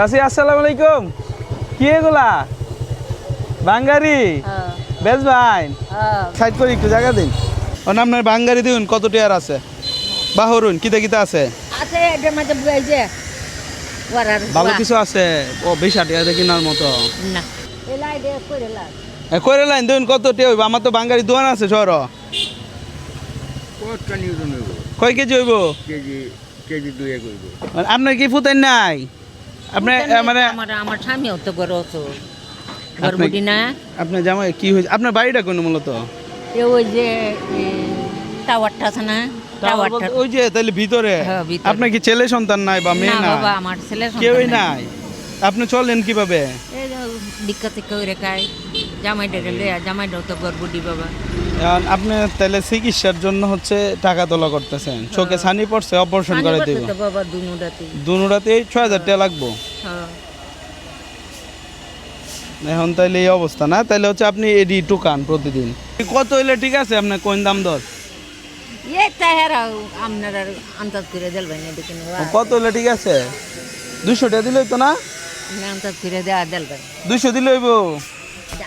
চাচি আসসালামু আলাইকুম। কি এগুলা? বাঙ্গারি? বেশ ভাই। সাইড করে একটু জায়গা দিন। ও না আপনার বাঙ্গারি দিন কত টিয়ার আছে। বাহরুন কিতে কিতে আছে? ভালো কিছু আছে? ও বিশ টিয়া দিয়ে কেনার মতো। না। এলাই দে করে লাইন দিন কত টিয়া হইব। আমার তো বাঙ্গারি দোকান আছে হইব? কয় কেজি হইব? কেজি কেজি দুয়ে মানে আপনার কি ফুতেন নাই? আপনি মানে আমার আমার স্বামীও তো বড় তো গর্ভবতী না। আপনার জামাই কি হয়েছে? আপনার বাড়িটা কোন মূলত? এ ওই যে টাওয়ারটা আছে না? টাওয়ারটা। ওই যে তাহলে ভিতরে। হ্যাঁ, আপনার কি ছেলে সন্তান নাই বা মেয়ে না বাবা আমার ছেলে সন্তান কেউই নাই। আপনি চলেন কীভাবে? যে বিখ্যাত কেউ জামাই ডেকে লইয়া জামাই তো গর্ভবতী বাবা। এখন আপনি তাহলে চিকিৎসার জন্য হচ্ছে টাকা তোলা করতেছেন। চোখে ছানি পড়ছে অপারেশন করে দিব। বাবা দুনু রাতে দুনুরাতে ছয় হাজার টাকা লাগবো। হ্যাঁ। এখন তাইলে এই অবস্থা না? তাইলে হচ্ছে আপনি এডি টুকান প্রতিদিন। কত হইলে ঠিক আছে আপনার কোন দাম দর? কত হইলে ঠিক আছে? দুশো টাকা দিলে তো না? দুশো দিলে হইব।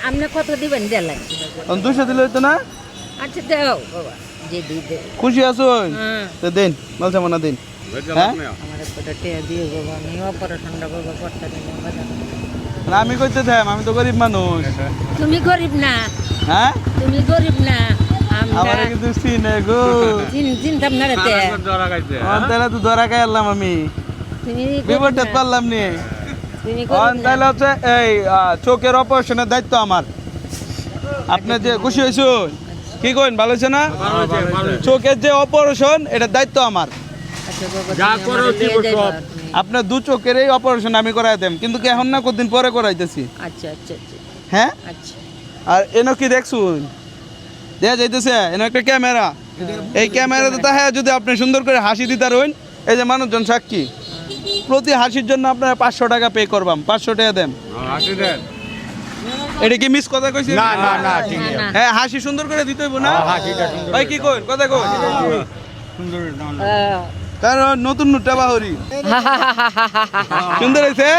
আপনি কত দিবেন দেলাই দুশো দিলে হইতো না? আচ্ছা দেও বাবা যে দিই খুশি আছো? হ্যাঁ। তো দিন দিন। হ্যাঁ? আমি করতে কইতে থাম আমি তো গরিব মানুষ। তুমি গরিব না। হ্যাঁ? তুমি গরিব না। আমার কিন্তু চিনে গো। চিন না রে ধরা খাইছে তো ধরা আমি। তুমি বিপদটা পারলাম না। তাহলে হচ্ছে এই চোখের অপারেশনের দায়িত্ব আমার। আপনি যে খুশি হয়েছো কি কইন ভালো হয়েছে না? চোখের যে অপারেশন এটার দায়িত্ব আমার। আচ্ছা দিয়ে। আপনার দু চোখের এই অপারেশন আমি করাই দেম কিন্তু কি এখন না কতদিন পরে করাইতেছি? আচ্ছা আচ্ছা হ্যাঁ? আচ্ছা। আর এনো কি দেখছুন? দেখা যাইতেছে এনো একটা ক্যামেরা। এই ক্যামেরাতে তাহলে যদি আপনি সুন্দর করে হাসি দিতে রইন এই যে মানুষজন সাক্ষী। প্রতি হাসির জন্য আপনারা পাঁচশো টাকা পে করবাম। পাঁচশো টাকা দেন। হাসি এটা কি মিস কথা কইছি না না না ঠিক হ্যাঁ হাসি সুন্দর করে দিতে হইব না? হাসিটা সুন্দর ভাই কি কইন? কথা কই সুন্দর নাম। কারণ নতুন নুট্টা বাহরি। সুন্দর হয়েছে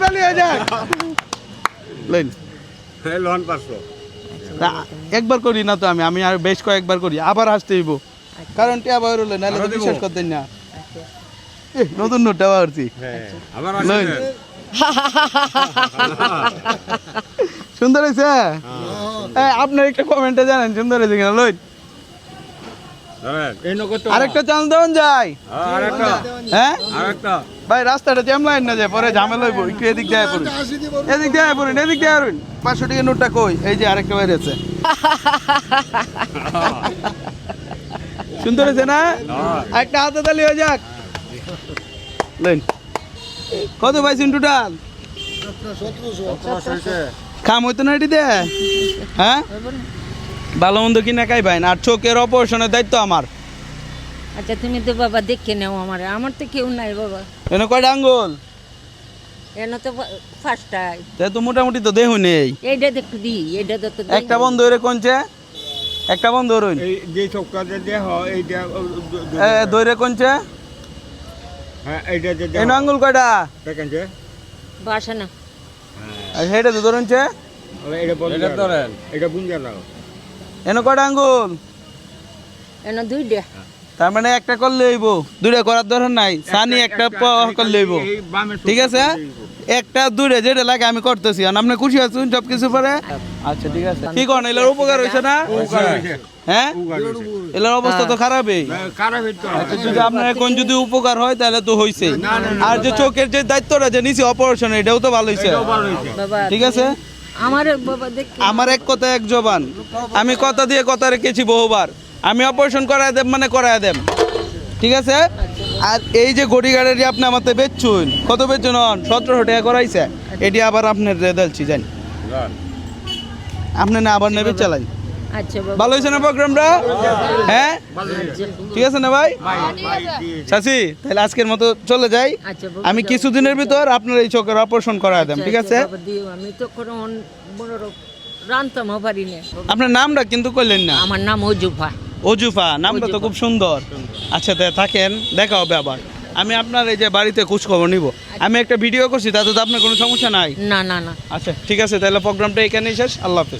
তালি হয়ে লাইন। লোন পাঁচশো। একবার করি না তো আমি আমি আর বেশ কয়েকবার করি আবার হাসতে হইব। কারণ টিয়া বাহর হলে নাহলে তো বিশ্বাস করতেন না। এ, নতুন নোটটা বাহরছি হ্যাঁ সুন্দর হয়েছে আপনার একটা কমেন্টে জানেন সুন্দর হয়েছে কিনা লইন ধরেন। এই নগদ আরেকটা চান্স দেওয়ান যায়। হ্যাঁ ভাই রাস্তাটা জ্যাম লাইন না যায় পরে ঝামেলা হইব একটু এদিক দিয়ে পড়ুন। এদিক দিয়ে পড়ুন এদিক দিয়ে পড়ুন। পাঁচশো টাকা নোটটা কই? এই যে আরেকটা বাইরে আছে। সুন্দর হয়েছে না? একটা হাতে তালি হয়ে যাক। কত পাইছেন টোটাল খাম হইতো না এটি দে হ্যাঁ? ভালো মন্দ কিনা খাই ভাই না আর চোখের অপারেশনের দায়িত্ব আমার। আচ্ছা তুমি তো বাবা দেখে নাও আমার আমার তো কেউ নাই বাবা। এনে কয়টা আঙ্গুল? এনে তো ফার্স্টটাই তে তো মোটামুটি তো দেহ নেই। এইটা দেখতে দিই এইটা তো একটা বন্ধ হইরে কোনছে একটা বন্ধ হইন এই যে চক্কাতে দেহ এইটা দইরে কোনছে হ্যাঁ এইটা যে দেহ আঙ্গুল কয়টা? দেখেন যে। বাসা আর হেটা তো ধরুনছে এটা বন্ধ এটা ধরেন। এটা বুঝা দাও। এনো কয়টা আঙ্গুল? এনে দুইটা। তার মানে একটা করলে হইব। দুইটা করার দরকার নাই। সানি একটা প- করলে হইব। ঠিক আছে? একটা দুইটা যেটা লাগে আমি করতেছি। আপনি খুশি আছেন সব কিছু পরে আচ্ছা ঠিক আছে। কি করেন? এলার উপকার হয়েছে না? হ্যাঁ? এলার অবস্থা তো খারাপই। আচ্ছা, যদি আপনার এখন যদি উপকার হয় তাহলে তো হইছে আর যে চোখের যে দায়িত্বটা যে নিচে অপারেশন এটাও তো ভালো হইছে। ঠিক আছে? আমার বাবা দেখ। আমার এক কথা এক জবান। আমি কথা দিয়ে কথা রেখেছি বহুবার। আমি অপারেশন করায় দেব মানে করায় দেব। ঠিক আছে? আর এই যে গড়ি গাড়ি আপনি আমাতে বেচছুন কত বেচুন সতেরোশো টাকা করাইছে। এটি আবার আপনার রেদালছি জানি। আপনি না আবার নেবে চালাই। আচ্ছা ভালো হয়েছে না প্রোগ্রামটা? হ্যাঁ? ঠিক আছে না ভাই? চাচি তাহলে আজকের মতো চলে যাই। আচ্ছা আমি কিছুদিনের ভিতর আপনার এই চোখের অপারেশন করায় দেব ঠিক আছে? আমি তো কোনো পারি না। আপনার নামটা কিন্তু করলেন না। আমার নাম অজুফা। অজুফা নামটা তো খুব সুন্দর। আচ্ছা থাকেন দেখা হবে আবার। আমি আপনার এই যে বাড়িতে খোঁজ খবর নিব আমি একটা ভিডিও করছি তাতে তো আপনার কোনো সমস্যা নাই। না না না। আচ্ছা ঠিক আছে তাহলে প্রোগ্রামটা এখানেই শেষ। আল্লাহ হাফেজ।